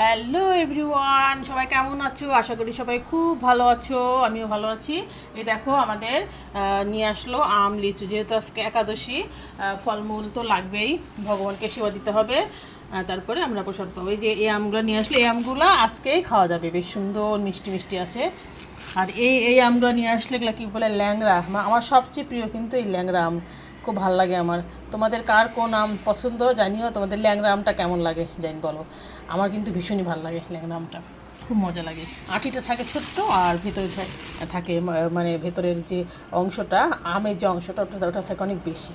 Hello everyone, সবাই কেমন আছো? আশা করি সবাই খুব ভালো আছো, আমিও ভালো আছি। এই দেখো আমাদের নিয়ে আসলো আম, লিচু। যেহেতু আজকে একাদশী ফলমূল তো লাগবেই, ভগবানকে সেবা দিতে হবে। তারপরে আমরা প্রসাদ পাবো। এই যে এই আমগুলো নিয়ে আসলে, এই আমগুলো আজকেই খাওয়া যাবে। বেশ সুন্দর, মিষ্টি মিষ্টি আছে। আর এই এই আমগুলো নিয়ে আসলে এগুলো কী বলে ল্যাংরা আমার সবচেয়ে প্রিয় কিন্তু এই ল্যাংরা আম। খুব ভালো লাগে আমার। তোমাদের কার কোন আম পছন্দ জানিও, তোমাদের ল্যাংড়া আমটা কেমন লাগে জানি বলো। আমার কিন্তু ভীষণই ভালো লাগে ল্যাংড়া আমটা, খুব মজা লাগে। আটিটা থাকে ছোট্ট আর ভিতরে থাকে মানে ভেতরের যে অংশটা, আমের যে অংশটা, ওটা ওটা থাকে অনেক বেশি।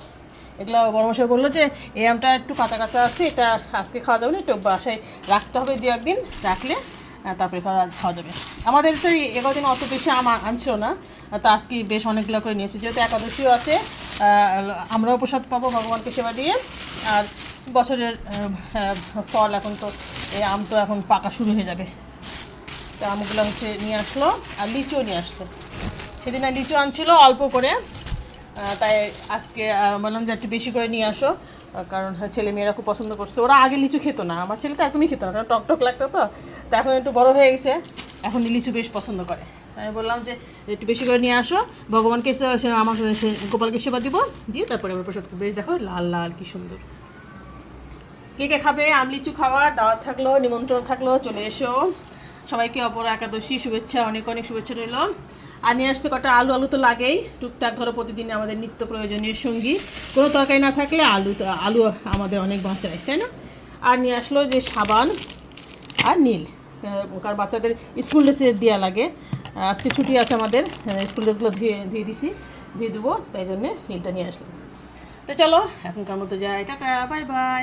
এগুলো বড় মশাই বলল যে, এই আমটা একটু কাঁচা কাঁচা আছে, এটা আজকে খাওয়া যাবে না, একটু বাসায় রাখতে হবে দু একদিন, রাখলে তারপরে খাওয়া খাওয়া যাবে। আমাদের তো এই দিন অত বেশি আম আ- আনছিল না, তো আজকে বেশ অনেকগুলো করে নিয়েছি যেহেতু একাদশীও আছে আমরাও প্রসাদ পাবো ভগবানকে সেবা দিয়ে। আর বছরের ফল এখন তো, এই আম তো এখন পাকা শুরু হয়ে যাবে। তো আমগুলো হচ্ছে নিয়ে আসলো আর লিচুও নিয়ে আসছে। সেদিন আর লিচু আনছিল অল্প করে। তাই আজকে বললাম যে একটু বেশি করে নিয়ে আসো। কারণ ছেলে মেয়েরা খুব পছন্দ করছে। ওরা আগে লিচু খেতো না। আমার ছেলে তো এখনই খেতো না, কারণ টক টক লাগতো তো। তো এখন একটু বড় হয়ে গেছে। এখন লিচু বেশ পছন্দ করে। আমি বললাম যে একটু বেশি করে নিয়ে আসো। ভগবানকে সে গোপালকে সেবা দিব। দিয়ে তারপরে আবার প্রসাদ। বেশ দেখো লাল লাল কি সুন্দর। কে কে খাবে? আম লিচু খাওয়ার দাওয়াত থাকল, নিমন্ত্রণ থাকল, চলে এসো। সবাইকে অপর একাদশী শুভেচ্ছা, অনেক অনেক শুভেচ্ছা রইল। আর নিয়ে আসছে কটা আলু আলু তো লাগেই। টুকটাক ধরো প্রতিদিন আমাদের নিত্য প্রয়োজনীয় সঙ্গী। কোনো তরকারি না থাকলে আলু আলু আমাদের অনেক বাঁচায়, তাই না? আর নিয়ে আসলো যে সাবান আর নীল। কারণ বাচ্চাদের স্কুল ড্রেসে দেওয়া লাগে। আজকে ছুটি আছে আমাদের স্কুল ড্রেসগুলো ধুয়ে ধুয়ে দিছি, ধুয়ে দেবো, তাই জন্যে নীলটা নিয়ে আসলাম। তো চলো, এখনকার মতো যাই টাটা বাই বাই